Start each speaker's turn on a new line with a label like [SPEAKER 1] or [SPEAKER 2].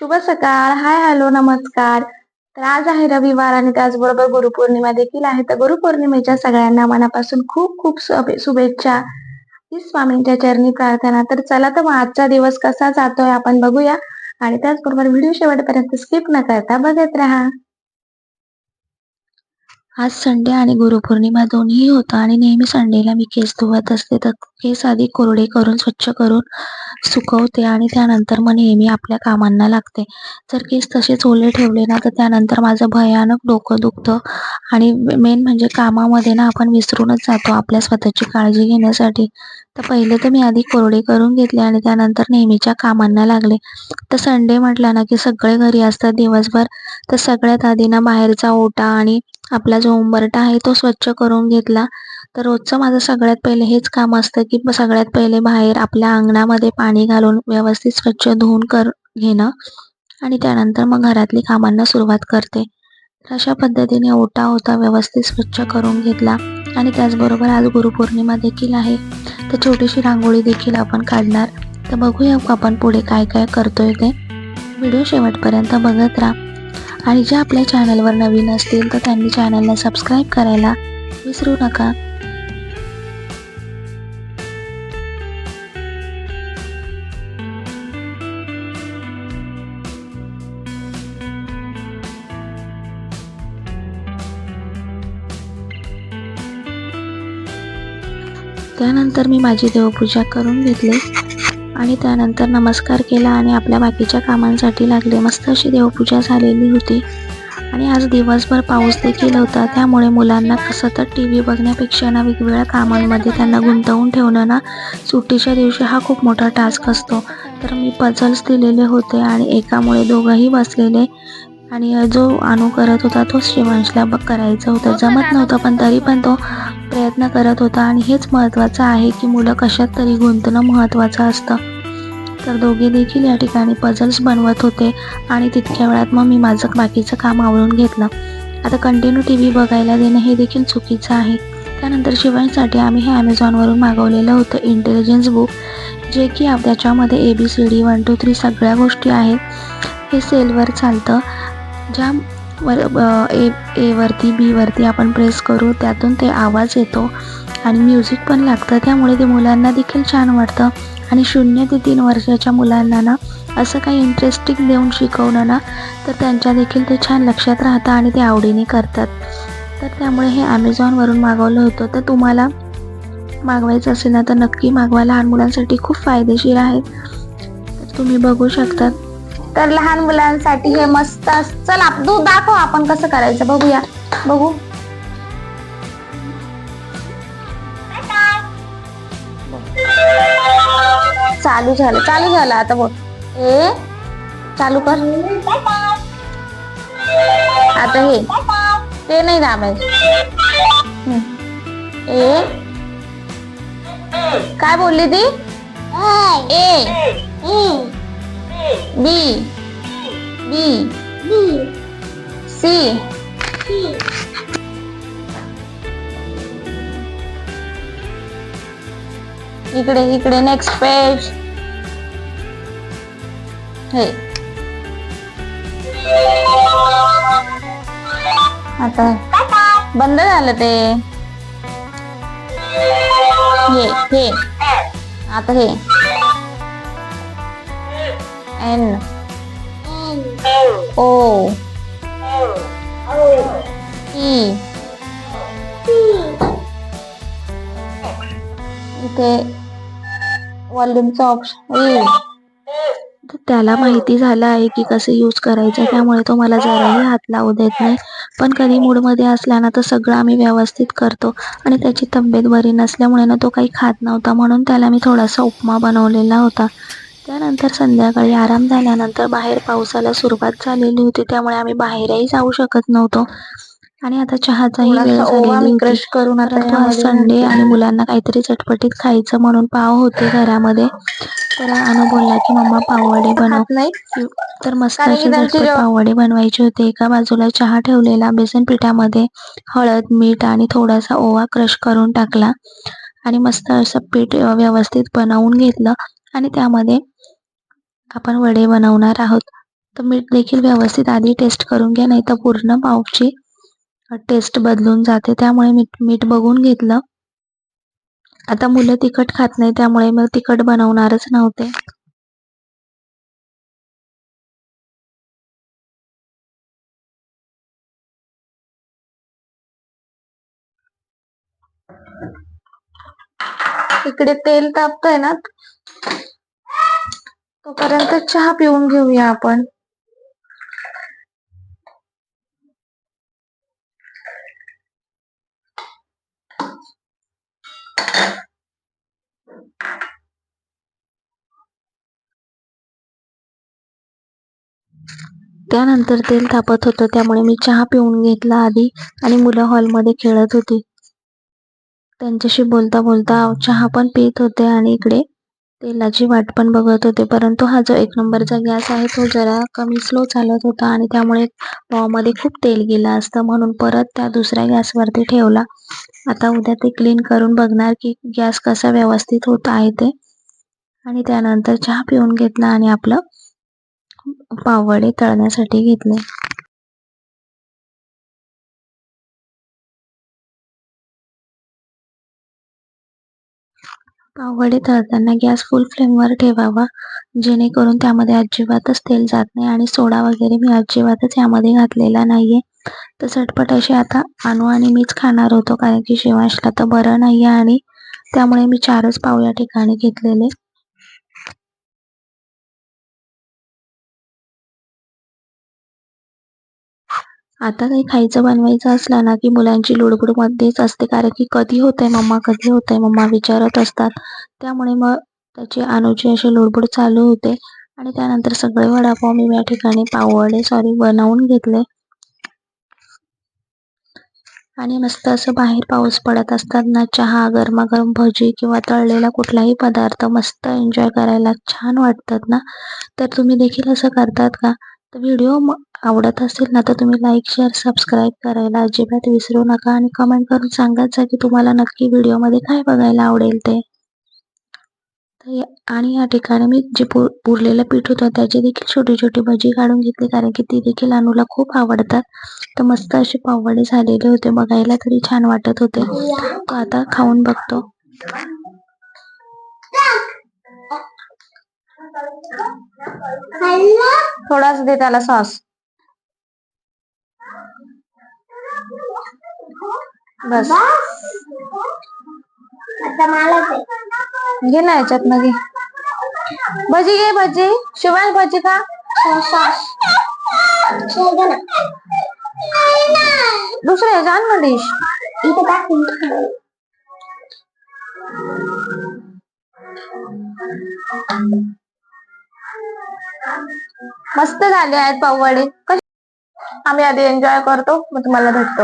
[SPEAKER 1] शुभ सकाळ. Hi hello नमस्कार. तर आज आहे रविवार आणि त्याचबरोबर गुरुपौर्णिमा देखील आहे. तर गुरुपौर्णिमेच्या सगळ्यांना मनापासून खूप खूप शुभेच्छा. ही स्वामींच्या चरणी प्रार्थना. तर चला तर मग आजचा दिवस कसा जातोय आपण बघूया. आणि त्याचबरोबर व्हिडिओ शेवटपर्यंत स्किप न करता बघत राहा. आज संडे आणि गुरुपौर्णिमा दोन्ही होतं आणि नेहमी संडेला मी केस धुवत असते. तर केस आधी कोरडे करून स्वच्छ करून सुकवते आणि त्यानंतर मग नेहमी आपल्या कामांना लागते. जर केस तसेच ओले ठेवले ना तर त्यानंतर माझं भयानक डोकं दुखतं. आणि मेन म्हणजे कामामध्ये ना आपण विसरूनच जातो आपल्या स्वतःची काळजी घेण्यासाठी. तर पहिले तर मी आधी कोरडे करून घेतले आणि त्यानंतर नेहमीच्या कामांना लागले. तर संडे म्हटलं ना की सगळे घरी असतात दिवसभर. तर सगळ्यात आधी ना बाहेरचा ओटा आणि आपला जो उंबरटा आहे तो स्वच्छ करून घेतला. तर रोजचं माझं सगळ्यात पहिले हेच काम असतं की सगळ्यात पहिले बाहेर आपल्या अंगणामध्ये पाणी घालून व्यवस्थित स्वच्छ धुवून कर घेणं. आणि त्यानंतर मग घरातली कामांना सुरुवात करते. तर अशा पद्धतीने ओटा होता व्यवस्थित स्वच्छ करून घेतला. आणि त्याचबरोबर आज गुरुपौर्णिमा देखील आहे. तर छोटीशी रांगोळी देखील आपण काढणार. तर बघूया आपण पुढे काय काय करतोय ते. व्हिडिओ शेवटपर्यंत बघत राहा. आणि जे आपल्या चॅनलवर नवीन असतील तर त्यांनी चॅनलला सबस्क्राईब करायला विसरू नका. त्यानंतर मी माझी देवपूजा करून घेतली. आणि त्यानंतर नमस्कार केला आणि आपल्या बाकीच्या कामांसाठी लागले. मस्त अशी देवपूजा झालेली होती. आणि आज दिवसभर पाऊस देखील होता. त्यामुळे मुलांना सतत टी व्ही बघण्यापेक्षा ना वेगवेगळ्या कामांमध्ये त्यांना गुंतवून ठेवणं ना सुट्टीच्या दिवशी हा खूप मोठा टास्क असतो. तर मी पझल्स दिलेले होते आणि एकामुळे दोघंही बसलेले. आणि जो अनु करत होता तो श्रीवंशला बघ करायचं होतं. जमत नव्हतं पण तरी पण तो प्रयत्न करत होता आणि हेच महत्त्वाचं आहे की मुलं कशात तरी गुंतणं महत्त्वाचं असतं. तर दोघे देखील या ठिकाणी पझल्स बनवत होते आणि तितक्या वेळात मग मी माझं बाकीचं काम आवरून घेतलं. आता कंटिन्यू टी व्ही बघायला देणं हे देखील चुकीचं आहे. त्यानंतर शिवांसाठी आम्ही हे ॲमेझॉनवरून मागवलेलं होतं इंटेलिजन्स बुक जे की त्याच्यामध्ये A B C D one two three सगळ्या गोष्टी आहेत. हे सेलवर चालतं. ज्या वर ए एवरती बीवरती आपण प्रेस करू त्यातून ते आवाज येतो आणि म्युझिक पण लागतं. त्यामुळे ते मुलांना देखील छान वाटतं. आणि शून्य ते तीन वर्षाच्या मुलांना ना असं काही इंटरेस्टिंग देऊन शिकवणं ना तर त्यांच्या देखील ते छान लक्षात राहतं आणि ते आवडीने करतात. तर त्यामुळे हे ॲमेझॉनवरून मागवलं होतं. तर तुम्हाला मागवायचं असेल ना तर नक्की मागवा. लहान मुलांसाठी खूप फायदेशीर आहेत. तुम्ही बघू शकतात तर लहान मुलांसाठी हे मस्त अस- चल आप तू दाखव आपण कसं करायचं बघूया. बघू. चालू झालं चालू झालं आता बघ. ए चालू कर. आता हे ते नाही दाबायचं. ए. काय बोलली ती? ए. बी बी सी इकडे इकडे नेक्स्ट पेज हे. आता बंद झालं ते. हे हे. आता हे. एन ओ E इथे वॉल्यूमचा ऑप्शन तर त्याला माहिती झालं आहे की कसं यूज करायचं त्यामुळे तो मला जराही हात लावू देत नाही. पण कधी मूडमध्ये असला ना तर सगळं आम्ही व्यवस्थित करतो आणि त्याची तब्येत बरी नसल्यामुळे ना तो काही खात नव्हता म्हणून त्याला मी थोडासा उपमा बनवलेला होता. त्यानंतर संध्याकाळी आराम झाल्यानंतर बाहेर पावसाला सुरुवात झालेली होती. त्यामुळे आम्ही बाहेरही जाऊ शकत नव्हतो. आणि आता चहाचाही वेळ झालेली होती.
[SPEAKER 2] करून
[SPEAKER 1] आज संडे आणि मुलांना काहीतरी चटपटीत खायचं म्हणून पाव होते घरामध्ये. तर अनु बोलला की मम्मा पाववडे बनव.
[SPEAKER 2] नाही
[SPEAKER 1] तर मस्त झटपट
[SPEAKER 2] जेव्हा-
[SPEAKER 1] पाववडे बनवायचे होते. एका बाजूला चहा ठेवलेला बेसन पिठामध्ये हळद मीठ आणि थोडासा ओवा क्रश करून टाकला आणि मस्त असं पीठ व्यवस्थित बनवून घेतलं. आणि त्यामध्ये आपण वडे बनवणार आहोत. तर मीठ देखील व्यवस्थित आधी टेस्ट करून घ्या नाही तर पूर्ण पावची टेस्ट बदलून जाते. त्यामुळे मीठ मीठ बघून घेतलं. आता मुलं तिखट खात नाही त्यामुळे मग तिखट बनवणारच नव्हते. इकडे तेल तापतंय ना. तोपर्यंत चहा पिऊन घेऊया आपण. त्यानंतर तेल तापत होतं त्यामुळे मी चहा पिऊन घेतला आधी आणि मुलं हॉलमध्ये खेळत होती. त्यांच्याशी बोलता बोलता चहा पण पित होते आणि इकडे तेलाची वाट पण बघत होते परंतु हा जो एक नंबरचा गॅस आहे तो जरा कमी स्लो चालत होता आणि त्यामुळे पावमध्ये खूप तेल गेलं असतं म्हणून परत त्या दुसऱ्या गॅसवरती ठेवला. आता उद्या ते क्लीन करून बघणार की गॅस कसा व्यवस्थित होत आहे ते. आणि त्यानंतर चहा पिऊन घेतला आणि आपलं पावडे तळण्यासाठी घेतले. पावगडे तळताना गॅस फुल फ्लेमवर ठेवावा. जेणेकरून त्यामध्ये अजिबातच तेल जात नाही आणि सोडा वगैरे मी अजिबातच यामध्ये घातलेला नाहीये. तर झटपट असे आता आणू आणि मीच खाणार होतो कारण की शिवांशला तर बरं नाही आणि त्यामुळे मी चारच पाव या ठिकाणी घेतलेले. आता काही खायचं बनवायचं असलं ना की मुलांची लुडबुड मध्येच असते. कारण की कधी होतंय मम्मा कधी होतंय मम्मा विचारत असतात. त्यामुळे मग त्याची अनुची अशी लुडबुड चालू होते. आणि त्यानंतर सगळे वडापाव मी या ठिकाणी पावडे सॉरी बनवून घेतले. आणि मस्त असं बाहेर पाऊस पडत असताना चहा गरमागरम भजी किंवा तळलेला कुठलाही पदार्थ मस्त एन्जॉय करायला छान वाटतात ना. तर तुम्ही देखील असं करतात का? तर व्हिडिओ आवडत असेल ना तर तुम्ही लाईक शेअर सबस्क्राईब करायला अजिबात विसरू नका आणि कमेंट करून सांगायचं की तुम्हाला नक्की व्हिडिओमध्ये काय बघायला आवडेल ते. आणि या ठिकाणी मी जे पुरलेलं पीठ होतं त्याची देखील छोटी छोटी भजी काढून घेतली कारण की ती देखील अनुला खूप आवडतात. तर मस्त असे पावडे झालेले होते बघायला तरी छान वाटत होते. तो आता खाऊन बघतो. थोडाच दे त्याला सॉस. बस. घे ना याच्यात ना घे. भजी घे भजी. शिवाय भजी का दुसरे जाण ना डिश मस्त झाले आहेत पाववाडे आम्ही आधी एन्जॉय करतो मग तुम्हाला भेटतो.